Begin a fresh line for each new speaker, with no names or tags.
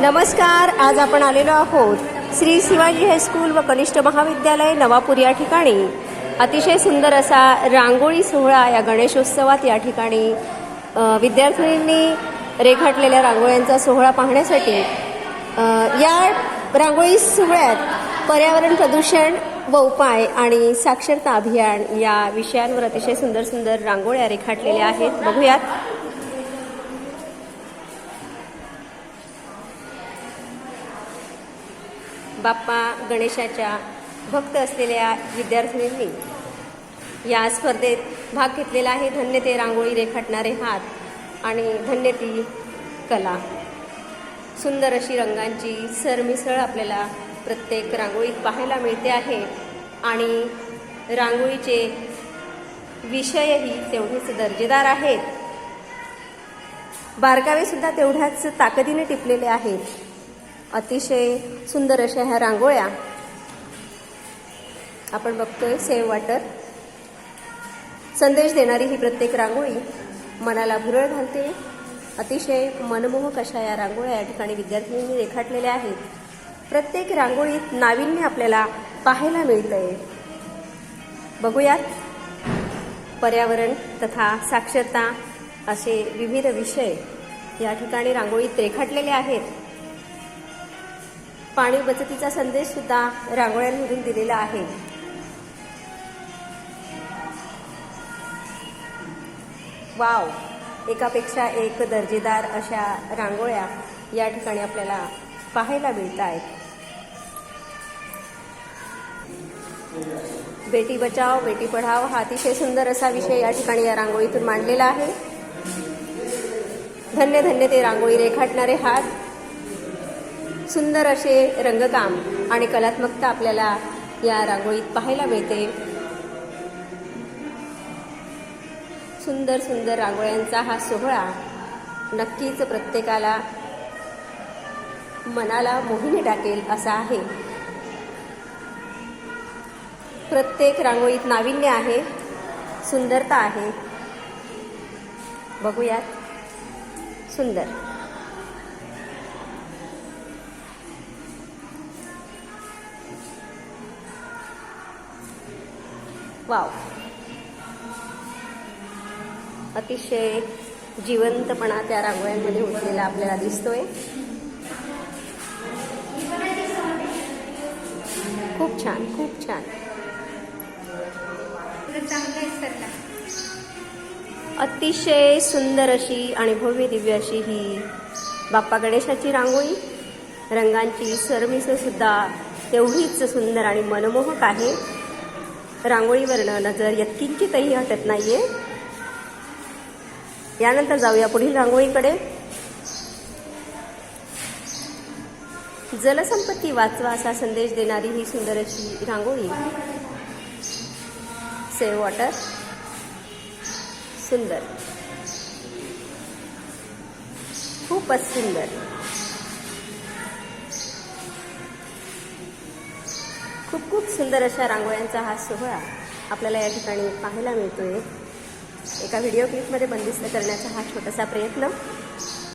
नमस्कार आज आपण आलेलो आहोत श्री शिवाजी हायस्कूल व कनिष्ठ महाविद्यालय नवापूर या ठिकाणी. अतिशय सुंदर असा रांगोळी सोहळा या गणेशोत्सवात या ठिकाणी विद्यार्थिनींनी रेखाटलेल्या रांगोळ्यांचा सोहळा पाहण्यासाठी या रांगोळी सोहळ्यात पर्यावरण प्रदूषण व उपाय आणि साक्षरता अभियान या विषयांवर अतिशय सुंदर सुंदर रांगोळ्या रेखाटलेल्या आहेत. बघूयात. बाप्पा गणेशाच्या भक्त असलेल्या विद्यार्थिनींनी या स्पर्धेत भाग घेतलेला आहे. धन्य ते रांगोळी रेखाटणारे हात आणि धन्य ती कला. सुंदर अशी रंगांची सरमिसळ आपल्याला प्रत्येक रांगोळीत पाहायला मिळते आहे. आणि रांगोळीचे विषयही तेवढेच दर्जेदार आहेत. बारकावे सुद्धा तेवढ्याच ताकदीने टिपलेले आहेत. अतिशय सुंदर अशा ह्या रांगोळ्या. आपण बघतोय सेव वॉटर. संदेश देणारी ही प्रत्येक रांगोळी मनाला भुरळ घालते. अतिशय मनमोहक अशा या रांगोळ्या या ठिकाणी विद्यार्थ्यांनी रेखाटलेल्या आहेत. प्रत्येक रांगोळीत नाविन्य आपल्याला पाहायला मिळतंय. बघूयात. पर्यावरण तथा साक्षरता असे विविध विषय या ठिकाणी रांगोळीत रेखाटलेले आहेत. पाणी बचतीचा संदेश सुद्धा रांगोळ्यांमधून दिलेला आहे. वाव एकापेक्षा एक दर्जेदार अशा रांगोळ्या या ठिकाणी आपल्याला पाहायला मिळत आहेत बेटी बचाव बेटी पढाव हा अतिशय सुंदर असा विषय या ठिकाणी या रांगोळीतून मांडलेला आहे. धन्य धन्य ते रांगोळी रेखाटणारे हात. सुंदर असे रंगकाम आणि कलात्मकता आपल्याला या रांगोळीत पाहायला मिळते. सुंदर सुंदर रांगोळ्यांचा हा सोहळा नक्कीच प्रत्येकाला मनाला मोहिनी टाकेल असा आहे. प्रत्येक रांगोळीत नाविन्य आहे सुंदरता आहे. बघूयात. सुंदर. वाव. अतिशय जिवंतपणा त्या रांगोळ्यांमध्ये उठलेला आपल्याला दिसतोय. खूप छान खूप छान. अतिशय सुंदर अशी आणि भव्य दिव्य अशी ही बाप्पा गणेशाची रांगोळी. रंगांची सरमिस सुद्धा तेवढीच सुंदर आणि मनमोहक आहे. रांगोळीवरनं नजर यत्किंचितही हटत नाहीये. यानंतर जाऊया पुढील रांगोळीकडे. जलसंपत्ती वाचवा असा संदेश देणारी ही सुंदर अशी रांगोळी. सेव्ह वॉटर सुंदर. खूपच सुंदर. खूप खूप सुंदर अशा रांगोळ्यांचा हा सोहळा आपल्याला या ठिकाणी पाहायला मिळतोय. एका व्हिडिओ क्लिपमध्ये बंदिस्त करण्याचा हा छोटासा प्रयत्न